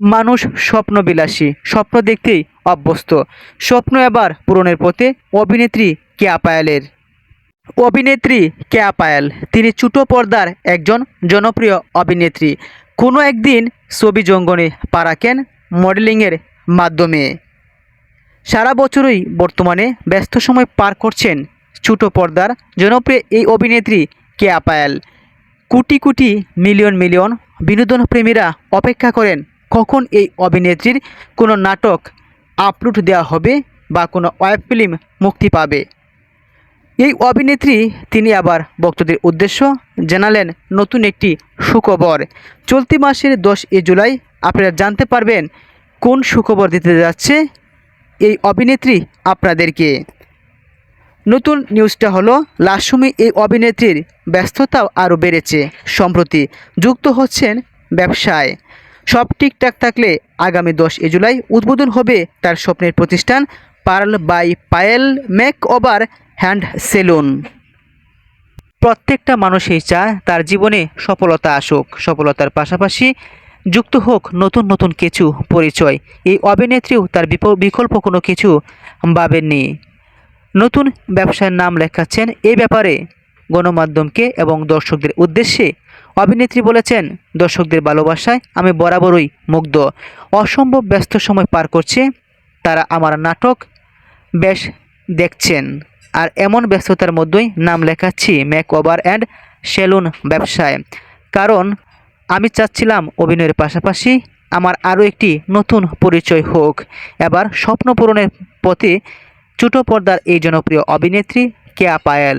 মানুষ স্বপ্নবিলাসী, স্বপ্ন দেখতেই অভ্যস্ত। স্বপ্ন এবার পূরণের পথে অভিনেত্রী কেয়া পায়েলের। অভিনেত্রী কেয়া পায়েল, তিনি ছোটো পর্দার একজন জনপ্রিয় অভিনেত্রী। কোনো একদিন ছবি জঙ্গনে পা রাখেন মডেলিংয়ের মাধ্যমে। সারা বছরই বর্তমানে ব্যস্ত সময় পার করছেন ছোটো পর্দার জনপ্রিয় এই অভিনেত্রী কেয়া পায়েল। কোটি কোটি মিলিয়ন মিলিয়ন বিনোদন প্রেমীরা অপেক্ষা করেন কখন এই অভিনেত্রীর কোনো নাটক আপলোড দেওয়া হবে বা কোনো ওয়েব ফিল্ম মুক্তি পাবে? এই অভিনেত্রী তিনি আবার ভক্তদের উদ্দেশ্য জানালেন, নতুন একটি সুখবর। চলতি মাসের দশ এ জুলাই আপনারা জানতে পারবেন কোন সুখবর দিতে যাচ্ছে এই অভিনেত্রী আপনাদেরকে। নতুন নিউজটা হলো, লাস্ট এই অভিনেত্রীর ব্যস্ততাও আরও বেড়েছে। সম্প্রতি যুক্ত হচ্ছেন ব্যবসায়। সব ঠিকঠাক থাকলে আগামী দশ জুলাই উদ্বোধন হবে তার স্বপ্নের প্রতিষ্ঠান pearl by Payel makeover and salon. প্রত্যেকটা মানুষই চায় তার জীবনে সফলতা আসুক, সফলতার পাশাপাশি যুক্ত হোক নতুন নতুন কিছু পরিচয়। এই অভিনেত্রীও তার বিকল্প কোনো কিছু ভাবেননি। নতুন ব্যবসার নাম লেখাচ্ছেন এই ব্যাপারে গণমাধ্যমকে এবং দর্শকদের উদ্দেশ্যে অভিনেত্রী বলেছেন, দর্শকদের ভালোবাসায় আমি বরাবরই মুগ্ধ। অসম্ভব ব্যস্ত সময় পার করছে, তারা আমার নাটক বেশ দেখছেন। আর এমন ব্যস্ততার মধ্যেই নাম লেখাচ্ছি মেক ওভার অ্যান্ড সেলুন ব্যবসায়। কারণ আমি চাচ্ছিলাম অভিনয়ের পাশাপাশি আমার আরও একটি নতুন পরিচয় হোক। এবার স্বপ্ন পূরণের পথে ছোট পর্দার এই জনপ্রিয় অভিনেত্রী কেয়া পায়েল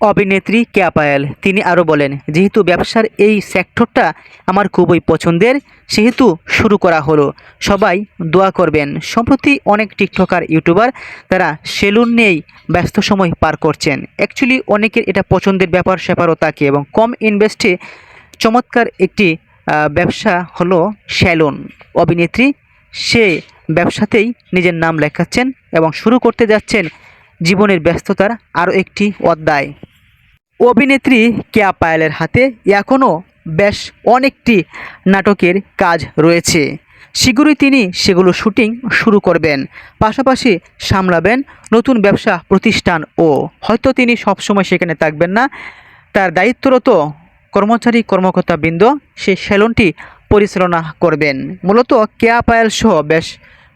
অভিনেত্রী কেয়া পায়েল তিনি আরও বলেন, যেহেতু ব্যবসার এই সেক্টরটা আমার খুবই পছন্দের, সেহেতু শুরু করা হলো। সবাই দোয়া করবেন। সম্প্রতি অনেক টিকটকার, ইউটিউবার তারা সেলুন নিয়েই ব্যস্ত সময় পার করছেন। অ্যাকচুয়ালি অনেকের এটা পছন্দের ব্যাপার স্যাপারও থাকে এবং কম ইনভেস্টে চমৎকার একটি ব্যবসা হলো সেলুন। অভিনেত্রী, সে ব্যবসাতেই নিজের নাম লেখাচ্ছেন এবং শুরু করতে যাচ্ছেন জীবনের ব্যস্ততার আরও একটি অধ্যায়। অভিনেত্রী কেয়া পায়েলের হাতে এখনও বেশ অনেকটি নাটকের কাজ রয়েছে। শীঘ্রই তিনি সেগুলো শুটিং শুরু করবেন। পাশাপাশি সামলাবেন নতুন ব্যবসা, প্রতিষ্ঠান ও হয়তো তিনি সবসময় সেখানে থাকবেন না। তার দায়িত্বরত কর্মচারী, কর্মকর্তাবৃন্দ সেই সেলুনটি পরিচালনা করবেন। মূলত কেয়া পায়েল সহ বেশ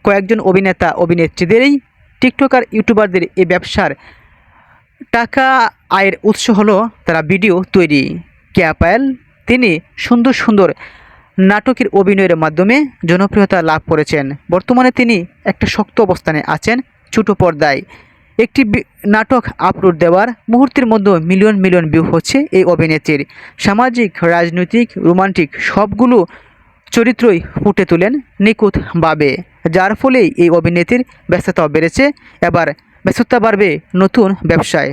কয়েকজন অভিনেতা, অভিনেত্রীদেরই টিকটকার, ইউটিউবারদের এই ব্যবসার টাকা আয়ের উৎস হলো তারা ভিডিও তৈরি। কেয়া পায়েল তিনি সুন্দর সুন্দর নাটকের অভিনয়ের মাধ্যমে জনপ্রিয়তা লাভ করেছেন। বর্তমানে তিনি একটা শক্ত অবস্থানে আছেন ছোট পর্দায়। একটি নাটক আপলোড দেওয়ার মুহূর্তের মধ্যে মিলিয়ন মিলিয়ন ভিউ হচ্ছে এই অভিনেত্রীর। সামাজিক, রাজনৈতিক, রোমান্টিক সবগুলো চরিত্রই ফুটে তোলেন নিখুঁতভাবে যার ফলেই এই অভিনেত্রীর ব্যস্ততা বেড়েছে। এবার ব্যস্ততা বাড়বে নতুন ব্যবসায়।